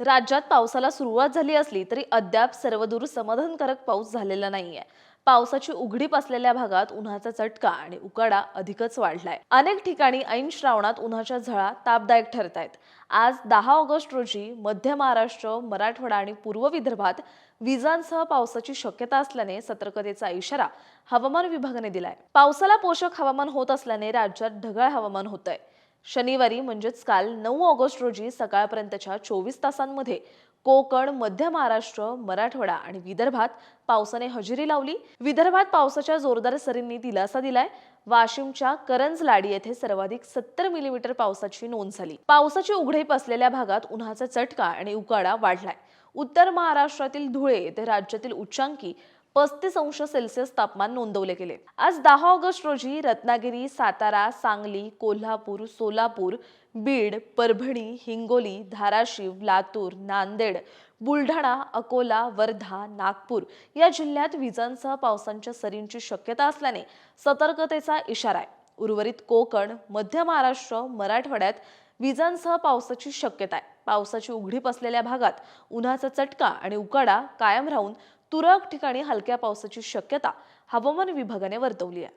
राज्यात पावसाला सुरुवात झाली असली तरी अद्याप सर्वदूर समाधानकारक पाऊस झालेला नाहीये. पावसाची उघडीप असलेल्या भागात उन्हाचा चटका आणि उकाडा अधिकच वाढलाय. अनेक ठिकाणी ऐन श्रावणात उन्हाच्या झळा तापदायक ठरत आहेत आज दहा ऑगस्ट रोजी मध्य महाराष्ट्र मराठवाडा आणि पूर्व विदर्भात विजांसह पावसाची शक्यता असल्याने सतर्कतेचा इशारा हवामान विभागाने दिलाय. पावसाला पोषक हवामान होत असल्याने राज्यात ढगाळ हवामान होतंय. शनिवारी म्हणजेच काल नऊ ऑगस्ट रोजी सकाळपर्यंतच्या चोवीस तासांमध्ये कोकण मध्य महाराष्ट्र मराठवाडा आणि विदर्भात पावसाने हजेरी लावली. विदर्भात पावसाच्या जोरदार सरींनी दिलासा दिलाय. वाशिमच्या करंजलाडी येथे सर्वाधिक सत्तर मिलीमीटर पावसाची नोंद झाली. पावसाची उघडीप असलेल्या भागात उन्हाचा चटका आणि उकाडा वाढलाय. उत्तर महाराष्ट्रातील धुळे येथे राज्यातील उच्चांकी पस्तीस अंश सेल्सिअस तापमान नोंदवले गेले. आज दहा ऑगस्ट रोजी रत्नागिरी सातारा सांगली कोल्हापूर सोलापूर बीड परभणी हिंगोली धाराशिव लातूर नांदेड बुलढाणा अकोला वर्धा नागपूर या जिल्ह्यात विजांसह पावसांच्या सरींची शक्यता असल्याने सतर्कतेचा इशारा आहे. उर्वरित कोकण मध्य महाराष्ट्र मराठवाड्यात विजांसह पावसाची शक्यता आहे. पावसाची उघडीप असलेल्या भागात उन्हाचा चटका आणि उकाडा कायम राहून तुरळक ठिकाणी हलक्या पावसाची शक्यता हवामान विभागाने वर्तवली आहे.